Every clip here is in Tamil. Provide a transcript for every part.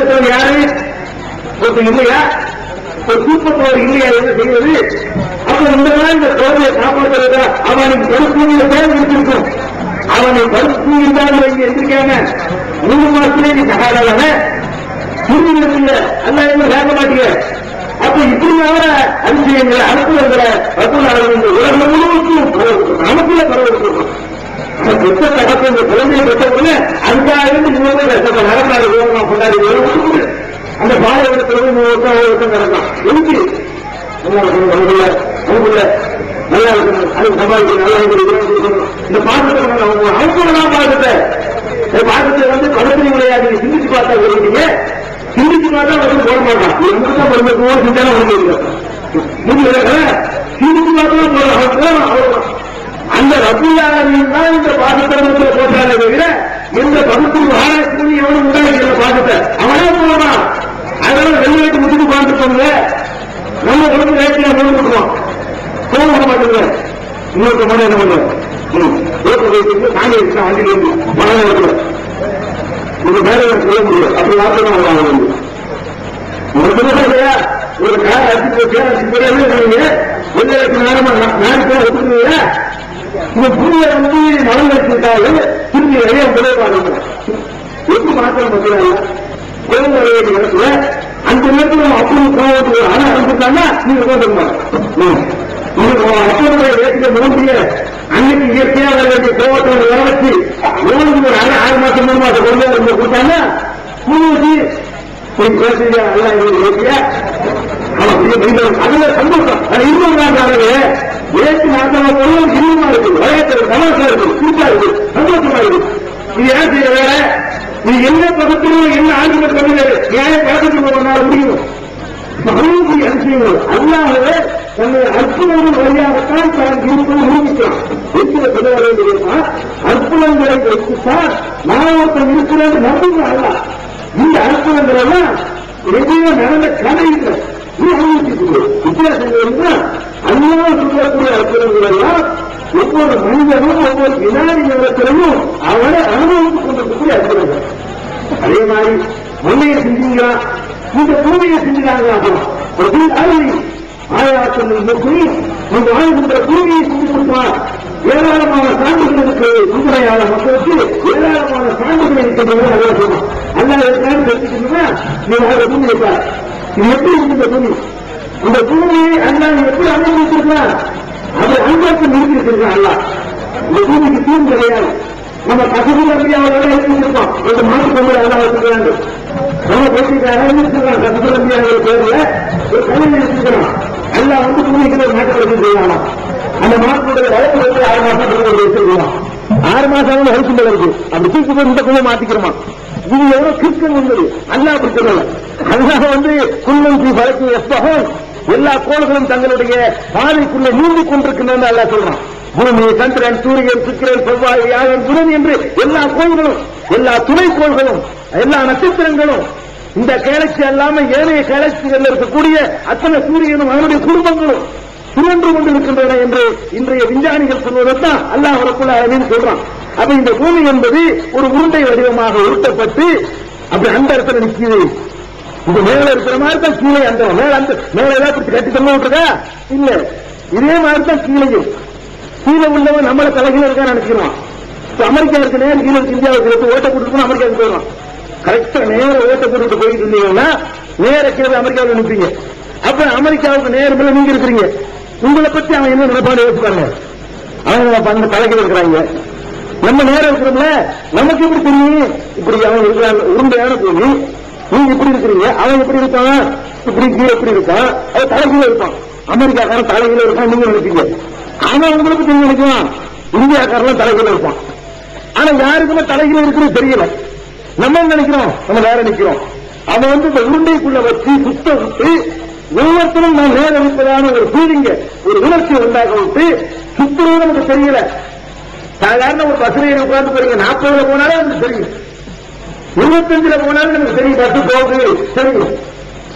கொடுத்தவங்க யாரு? ஒருத்தர் இல்லையா? ஒரு தூக்கத்தோடு இல்லையா என்ன செய்வது அப்ப இந்த மாதிரி இந்த குழந்தையை காப்பாற்றுறதா அவனுக்கு பருப்பூமியில தேவை இருக்கும் அவனை பருப்பு இருந்தாலும் இங்க எந்திரிக்காம மூணு மாசத்திலே நீ சகாதான புரிஞ்சுக்கிறீங்க அல்ல என்ன வேக மாட்டீங்க. அப்ப இப்படியான அதிசயங்களை அனுப்புகிற ரத்தம் உலகம் முழுவதும் நமக்குள்ள பரவ பெற்ற தகப்பு இந்த குழந்தையை பெற்ற உடனே மூணு பேர் நடக்காது கொண்டாடி வேணும் அந்த பாலைவனத்துல மூணு வருஷம் ஒரு வருஷம் நடக்கலாம். எதுக்கு? நமக்குள்ள நமக்குள்ள நல்லா இருக்கணும். அது சமாளிக்கணும் நல்லா இருக்கணும். இந்த பாட்டத்தை அவங்க அவசரம் பாட்டத்தை இந்த பாட்டத்தை வந்து படத்திலே விளையாடி சிந்திச்சு பார்த்தா வருவீங்க சிந்திச்சு பார்த்தா வந்து போட மாட்டான் எங்க தான் வரும்போது வந்து இல்லை சிந்திச்சு பார்த்தா போடுறான் அந்த ரபுல்லாவின் தான் இந்த பாகத்திரத்தில் போட்டாலே தவிர இந்த பகுப்பு ஆராய்ச்சி எவனும் உண்டாக்கிற பாகத்தை அவனே போவான் அதனால வெளிநாட்டு முட்டுக்கு பார்த்துக்கோங்க நம்ம உடம்பு ரேட்டில் போய் விட்டுருவோம் போக விட மாட்டேங்க இன்னொரு மணி என்ன பண்ணுவோம் ரோட்டு போயிட்டு சாமி இருக்கா வண்டியில் இருந்து மழை இருக்கிற ஒரு மேலே சொல்ல முடியும் அப்படி வார்த்தை தான் வாங்க முடியும் ஒரு தினம் இல்லையா ஒரு கார் அடிச்சு போச்சு அடிச்சு போய் கொஞ்சம் நேரமா நான் பேர் ஒத்துக்கிறீங்க இந்த புதிய வந்து மனம் வச்சுட்டாலும் திரும்பி வெளியே முதலே பாருங்க எப்படி மாற்றம் பண்றாங்க கோயில் இடத்துல அந்த நேரத்தில் நம்ம அப்படி கோவத்துக்கு ஆனா அனுப்பிட்டாங்க நீங்க கோவம் அப்பனுடைய வேட்டில முடிய அன்னைக்கு இயற்கையாக வேண்டிய கோவத்தை வர வச்சு ஒரு ஆறு ஆறு மாசம் மூணு மாசம் கொண்டு வந்து கொடுத்தாங்க முழுவதி போய் பேசுறீங்க எல்லாம் எங்களுக்கு அதுல சந்தோஷம். அது நாள் நாட்டாவே ஏற்று நாட்டாக பொருளும் இன்னுமா இருக்கு வயத்துல சமோசம் இருக்கு சூப்பா இருக்கு சந்தோஷமா இருக்கும். இது ஏன் செய்ய வேலை? நீ என்ன பதத்திலும் என்ன ஆங்கில தமிழ் ஏன் பழக்கத்துக்கு போனால முடியும்? மகளுக்கு அதிசயங்கள் அல்லாஹவே தன்னை அற்புதங்கள் வழியாகத்தான் தான் இருப்பதை நிரூபிக்கிறான். இருக்கிற சொல்ல அற்புதங்களை வைத்துத்தான் மாவட்டம் இருக்கிறது நம்புங்க இந்த அற்புதங்கள் எல்லாம் எதையோ நடந்த கதை இல்லை நீ அனுமதிக்கிறது வித்தியாசங்கள் சொல்லக்கூடிய அற்புதங்கள் எல்லாம் ஒவ்வொரு மனிதனும் ஒவ்வொரு வினாடி நேரத்திலையும் அவனை அனுபவித்துக் கொண்டிருக்கக்கூடிய அற்புதங்கள் அதே மாதிரி மண்ணையை செஞ்சீங்களா இந்த பூமியை செஞ்சுட்டாங்க ஆயாசம் போய் இந்த வாழ்கின்ற பூமியை செஞ்சு ஏராளமான சான்றுகள் இருக்கு உண்மையான மக்களுக்கு ஏராளமான சான்றுகள் இருக்கின்றன அல்லா சொன்னான் அல்லா இருக்கான்னு தெரிஞ்சுக்கணும்னா பூமி எப்படி இருக்கு இந்த பூமி? இந்த பூமியை அண்ணா எப்படி அனுமதிச்சிருக்கிறார் அதை அன்பாக்கு நிறுத்திருக்கிறார் அல்ல இந்த பூமிக்கு தூண் கிடையாது. நம்ம கசபு நம்பியாவோட எழுதிருக்கோம் அந்த மாசம் பொங்கல் அல்லா வச்சிருக்கிறாங்க நம்ம பேசிக்கிறாங்க இருக்கிறோம் கசபு நம்பியாவோட பேர்ல ஒரு கல்வி வச்சிருக்கிறோம் அல்லா வந்து பூமிக்கு ஒரு நாட்டை வச்சிருக்காங்க அந்த மாசத்துடைய வழக்கு வந்து ஆறு மாசம் வச்சிருக்கலாம் ஆறு மாசம் வந்து வயசு இருக்கு அப்படி தூக்கு போய் இந்த குழந்தை மாத்திக்கிறோமா? இது எவ்வளவு கிருக்கம் உள்ளது அல்லா அப்படி சொல்லல. அதனால வந்து குள்ளம் வழக்கு எப்பகம் எல்லா கோள்களும் தங்களுடைய பாதைக்குள்ள நீந்தி கொண்டிருக்கின்றன அல்லா சொல்றான். பூமி சந்திரன் சூரியன் சுக்கிரன் செவ்வாய் யாகன் புதன் என்று எல்லா கோள்களும் எல்லா துணைக்கோள்களும் எல்லா நட்சத்திரங்களும் இந்த கேலக்சி அல்லாம ஏனைய கேலக்சிகள் இருக்கக்கூடிய அத்தனை சூரியனும் அவனுடைய குடும்பங்களும் சுழன்று கொண்டிருக்கின்றன என்று இன்றைய விஞ்ஞானிகள் சொல்வதைத்தான் அல்லாஹ் வரக்குள்ள அளவின்னு சொல்றான். அப்ப இந்த பூமி என்பது ஒரு உருண்டை வடிவமாக உருட்டப்பட்டு அப்படி அந்த இடத்துல நிற்கிறது இது மேல இருக்கிற மாதிரி தான் கீழே அந்த மேல அந்த மேல ஏதாவது பிடிச்சி கட்டி தள்ள விட்டுருக்கா இல்ல. இதே மாதிரி தான் கீழையும். கீழே உள்ளவன் நம்மள தலைகீழ இருக்கா நினைச்சிருவான் அமெரிக்கா இருக்கு நேரம் கீழே இருக்கு இந்தியாவுக்கு எடுத்து ஓட்ட கொடுத்து அமெரிக்காவுக்கு போயிடும் கரெக்டா நேர ஓட்ட போட்டு போயிட்டு இருந்தீங்கன்னா நேர கீழே அமெரிக்காவில் நிற்பீங்க அப்ப அமெரிக்காவுக்கு நேரம் நீங்க இருக்கிறீங்க உங்களை பத்தி அவன் என்ன நினைப்பாடு யோசிப்பாங்க அவங்க அந்த தலைகீழ இருக்கிறாங்க. நம்ம நேரம் இருக்கிறோம்ல நமக்கு எப்படி தெரியும்? இப்படி அவன் இருக்கிறான் உருண்டையான போய் நீங்க இப்படி இருக்கிறீங்க. அவன் எப்படி இருக்கான்? இப்படி கீழே எப்படி இருக்கான்? அவன் தலைகீழ இருப்பான். அமெரிக்காக்காரன் தலைகீழ இருப்பான் நீங்க நினைப்பீங்க. அவன் உங்களுக்கு தெரியும் நினைக்கலாம். இந்தியாக்காரன் தலைகீழ இருப்பான். ஆனா யாருக்குமே தலைகீழ இருக்கிறது தெரியல. நம்ம என்ன நினைக்கிறோம்? நம்ம வேற நினைக்கிறோம். அவன் வந்து இந்த உருண்டைக்குள்ள வச்சு சுத்த விட்டு ஒவ்வொருத்தரும் நாம் நேர இருப்பதான ஒரு ஃபீலிங்க ஒரு உணர்ச்சி உண்டாக விட்டு சுத்துறது நமக்கு தெரியல. சாதாரண ஒரு பஸ்ல உட்கார்ந்து போறீங்க நாற்பதுல போனாலே நமக்கு தெரியும். இருபத்தஞ்சுல போனாலும் நமக்கு தெரியும் பஸ் போகுது. தெரியும்.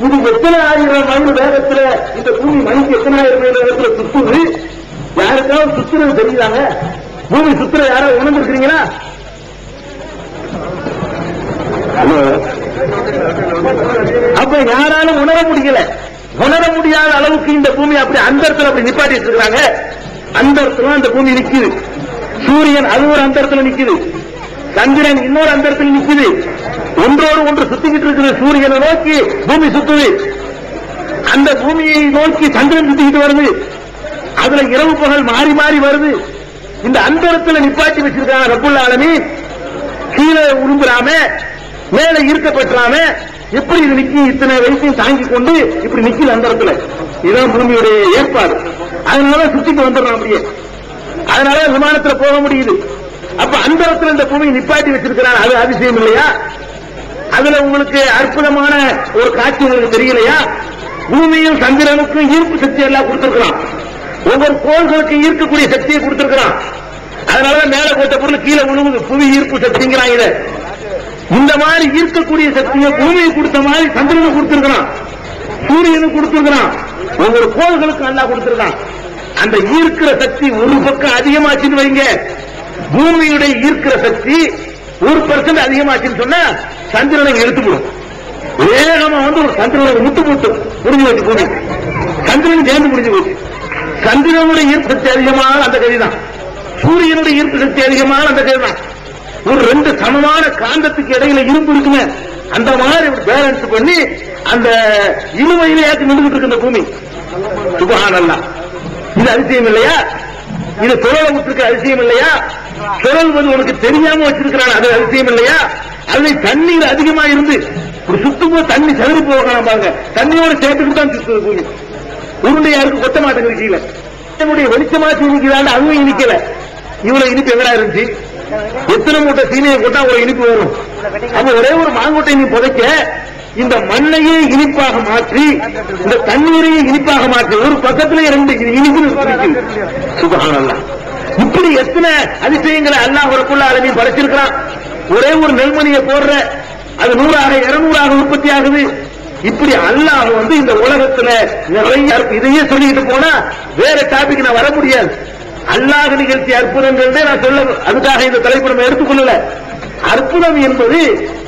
இது எத்தனை ஆயிரம் மைல் வேகத்துல இந்த பூமி மணிக்கு எத்தனை ஆயிரம் மைல் வேகத்துல சுத்துது? யாருக்காவது சுத்துறது தெரியுதாங்க? பூமி சுத்துற யாராவது உணர்ந்துருக்கீங்களா அப்ப யாராலும் உணர முடியல. உணர முடியாத அளவுக்கு இந்த பூமி அப்படி அந்த இடத்துல அப்படி நிப்பாட்டி இருக்காங்க அந்த இடத்துல அந்த பூமி நிக்குது. சூரியன் அது ஒரு அந்த இடத்துல நிக்குது. சந்திரன் இன்னொரு அந்த இடத்துல நிக்குது. ஒன்றோடு ஒன்று சுத்திக்கிட்டு இருக்குது சூரியனை நோக்கி பூமி சுத்துது. அந்த பூமியை நோக்கி சந்திரன் சுத்திக்கிட்டு வருது. அதுல இரவு பகல் மாறி மாறி வருது. இந்த அந்தரத்துல நிப்பாட்டி வச்சிருக்காங்க ரப்புல் ஆலமி கீழே உரும்புறாம மேல ஈர்க்கப்பட்டுறாம எப்படி இது நிக்கி? இத்தனை வயசையும் தாங்கி கொண்டு இப்படி நிக்கல அந்த இடத்துல. இதுதான் பூமியுடைய ஏற்பாடு. அதனால சுத்திட்டு வந்துடுறோம் அப்படியே. அதனால விமானத்துல போக முடியுது. அப்ப அந்த இடத்துல இந்த பூமியை நிப்பாட்டி வச்சிருக்கிறான். அது அதிசயம் இல்லையா? அதுல உங்களுக்கு அற்புதமான ஒரு காட்சி உங்களுக்கு தெரியலையா? பூமியும் சந்திரனுக்கும் ஈர்ப்பு சக்தி எல்லாம் கொடுத்திருக்கிறான். ஒவ்வொரு கோள்களுக்கு ஈர்க்கக்கூடிய சக்தியை கொடுத்திருக்கிறான். அதனாலதான் மேல போட்ட பொருள் கீழே விழுவுது. புவி ஈர்ப்பு சக்திங்கிறாங்க இதை. இந்த மாதிரி ஈர்க்கக்கூடிய சக்தியை பூமியை கொடுத்த மாதிரி சந்திரனை கொடுத்திருக்கிறான். சூரியனும் கொடுத்திருக்கிறான். ஒவ்வொரு கோள்களுக்கும் நல்லா கொடுத்திருக்கான். அந்த ஈர்க்கிற சக்தி ஒரு பக்கம் அதிகமாச்சுன்னு வைங்க. பூமியுடைய ஈர்க்கிற சக்தி ஒரு பர்சன்ட் அதிகமாச்சுன்னு சொன்னா சந்திரனை எடுத்துவிடும் வேகமா வந்து ஒரு சந்திரனை முட்டு முட்டு முடிஞ்சு வச்சு பூமி. சந்திரன் சேர்ந்து முடிஞ்சு போச்சு. சந்திரனுடைய ஈர்ப்பு சக்தி அதிகமான அந்த கதிதான். சூரியனுடைய ஈர்ப்பு சக்தி அதிகமான அந்த கதிதான். ஒரு ரெண்டு சமமான காந்தத்துக்கு இடையில இரும்பு இருக்குமே அந்த மாதிரி பேலன்ஸ் பண்ணி அந்த இருமையில ஏற்றி நின்றுகிட்டு இருக்கு இந்த பூமி. சுபகானல்லா. இது அதிசயம் இல்லையா? இது சுழல விட்டுருக்க அதிசயம் இல்லையா? சுழல்வது உனக்கு தெரியாம வச்சிருக்கிறான் அது அதிசயம் இல்லையா? அது தண்ணீர் அதிகமா இருந்து ஒரு சுத்தமா தண்ணி செதறி போகலாம் பாருங்க. தண்ணியோட சேர்த்துக்கிட்டு தான் சுத்துது பூமி. உருண்டையா இருக்கு கொத்த மாட்டேங்குது கீழே என்னுடைய வெளிச்சமாச்சு இனிக்குதாண்டு அதுவும் இனிக்கல இவ்வளவு இனிப்பு எங்கடா இருந்துச்சு? எத்தனை மூட்டை சீனியை போட்டா ஒரு இனிப்பு வரும்? அப்ப ஒரே ஒரு மாங்கொட்டை நீ புதைக்க இந்த மண்ணையே இனிப்பாக மாற்றி இந்த தண்ணீரையே இனிப்பாக மாற்றி ஒரு பக்கத்துல ரெண்டு இனிப்பு சுபகானல்லா. இப்படி எத்தனை அதிசயங்களை அல்லாஹ் அதை நீ படைச்சிருக்கிறான். ஒரே ஒரு நெல்மணியை போடுற அது நூறாக இருநூறாக உற்பத்தி ஆகுது. இப்படி அல்லாஹ் வந்து இந்த உலகத்துல நிறைய இதையே சொல்லிட்டு போனா வேற டாபிக் நான் வர முடியாது. அல்லாஹ் நிகழ்த்திய அற்புதங்கள் நான் சொல்ல அதுக்காக இந்த தலைப்பு நம்ம எடுத்துக்கொள்ளல. அற்புதம் என்பது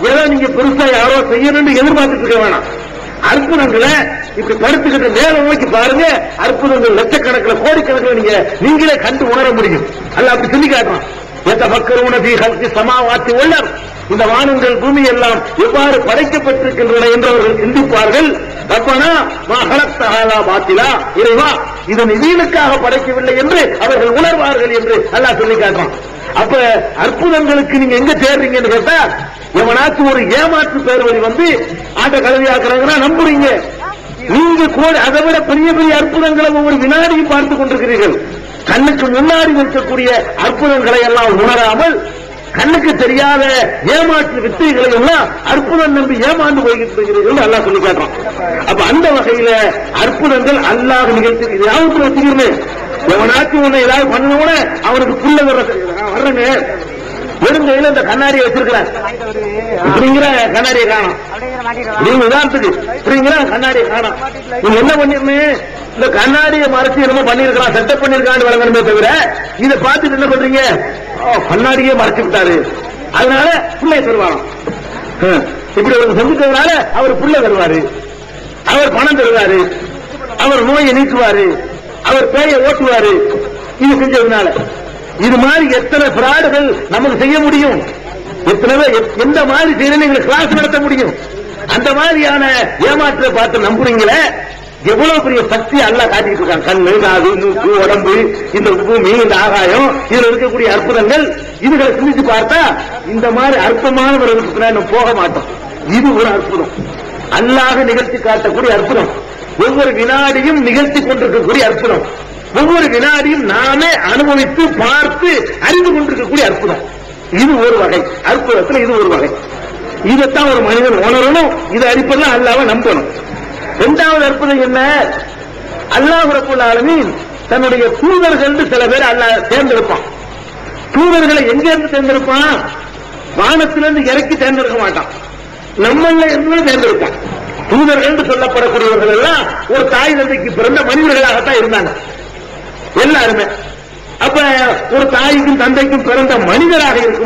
ஏதோ நீங்க பெருசா யாரோ செய்யணும்னு எதிர்பார்த்துட்டு இருக்க வேணாம். அற்புதங்களை இப்படி படுத்துக்கிட்டு மேல நோக்கி பாருங்க அற்புதங்கள் லட்சக்கணக்கில் கோடிக்கணக்கில் நீங்க நீங்களே கண்டு உணர முடியும். அல்ல அப்படி சொல்லி காட்டுறான். எத்த மக்கள் பி ஹல்கி சமாவாத்தி உள்ளர் இந்த வானங்கள் பூமி எல்லாம் எவ்வாறு படைக்கப்பட்டிருக்கின்றன என்று அவர்கள் சிந்திப்பார்கள். ரப்பனா மகளத்தகாலா பாத்திலா. இறைவா இதனை வீணுக்காக படைக்கவில்லை என்று அவர்கள் உணர்வார்கள் என்று அல்லா சொல்லி காட்டுறான் அப்ப அற்புதங்களுக்கு நீங்க எங்க தேடுறீங்கன்னு கேட்டா எவனாச்சும் ஒரு ஏமாற்று பேர்வழி வந்து ஆட்ட கலவியாக்குறாங்கன்னா நம்புறீங்க. நீங்க கூட அதை விட பெரிய பெரிய அற்புதங்களை ஒவ்வொரு வினாடியும் பார்த்து கொண்டிருக்கிறீர்கள். கண்ணுக்கு முன்னாடி நிற்கக்கூடிய அற்புதங்களை எல்லாம் உணராமல் கண்ணுக்கு தெரியாத ஏமாற்று வித்தைகளை எல்லாம் அற்புதம் நம்பி ஏமாந்து போய்கிட்டு இருக்கிறீர்கள் அல்லாஹ் சொல்லி காட்டுறான். அப்ப அந்த வகையில அற்புதங்கள் அல்லாஹ் நிகழ்த்தி இது யாருக்கு வச்சுக்கிறேன் எவனாச்சும் உன்னை ஏதாவது பண்ணணும்ன அவனுக்கு புள்ள வர்ற வர்றேங்க வெறுங்கையில இந்த கண்ணாடியை வச்சிருக்கிறார். இப்படிங்கிற கண்ணாடியை காணும். நீங்க உதாரணத்துக்கு இப்படிங்கிற கண்ணாடியை காணும். நீங்க என்ன பண்ணிருந்தேன் இந்த கண்ணாடியை மறைச்சு என்னமோ பண்ணிருக்கலாம் செட்டப் பண்ணிருக்கான்னு வழங்கணுமே தவிர இதை பார்த்துட்டு என்ன பண்றீங்க கண்ணாடியே மறைச்சு விட்டாரு. அதனால பிள்ளை தருவாராம். இப்படி ஒரு செஞ்சுட்டதுனால அவர் புள்ள தருவாரு. அவர் பணம் தருவாரு. அவர் நோயை நீக்குவாரு. அவர் பேயை ஓட்டுவாரு. இது செஞ்சதுனால. இது மாதிரி எத்தனை பிராடுகள் நமக்கு செய்ய முடியும்? எத்தனை எந்த மாதிரி செய்யணும் எங்களுக்கு கிளாஸ் நடத்த முடியும்? அந்த மாதிரியான ஏமாற்ற பார்த்து நம்புறீங்களே? எவ்வளவு பெரிய சக்தி அல்லாஹ் காட்டிட்டு இருக்காங்க கண்ணு காது மூக்கு உடம்பு இந்த பூமி இந்த ஆகாயம் இதுல இருக்கக்கூடிய அற்புதங்கள் இதுகளை சிந்திச்சு பார்த்தா இந்த மாதிரி அற்பமானவர்களுக்கு பின்னாடி நம்ம போக மாட்டோம். இது ஒரு அற்புதம். அல்லாத நிகழ்த்தி காட்டக்கூடிய அற்புதம். ஒவ்வொரு வினாடியும் நிகழ்த்தி கொண்டிருக்கக்கூடிய அற்புதம். ஒவ்வொரு வினாடியும் நாமே அனுபவித்து பார்த்து அறிந்து கொண்டிருக்கக்கூடிய அற்புதம். இது ஒரு வகை. அற்புதத்தில் இது ஒரு வகை. இதைத்தான் ஒரு மனிதன் உணரணும் இதை அடிப்படையில் அல்லாம நம்பணும். இரண்டாவது அற்புதம் என்ன? அல்லாஹ் ரப்புல் தன்னுடைய தூதர்கள் சில பேர் அல்லாஹ் தேர்ந்தெடுப்பான். தூதர்களை எங்க இருந்து தேர்ந்தெடுப்பான்? வானத்திலிருந்து இறக்கி தேர்ந்தெடுக்க மாட்டான். நம்மள இருந்து தேர்ந்தெடுப்பான். தூதர்கள் என்று சொல்லப்படக்கூடியவர்கள் எல்லாம் ஒரு தாய் தந்தைக்கு பிறந்த மனிதர்களாகத்தான் இருந்தாங்க. எல்லாருமே. அப்ப ஒரு தாய்க்கும் தந்தைக்கும் பிறந்த மனிதராக இருக்கும்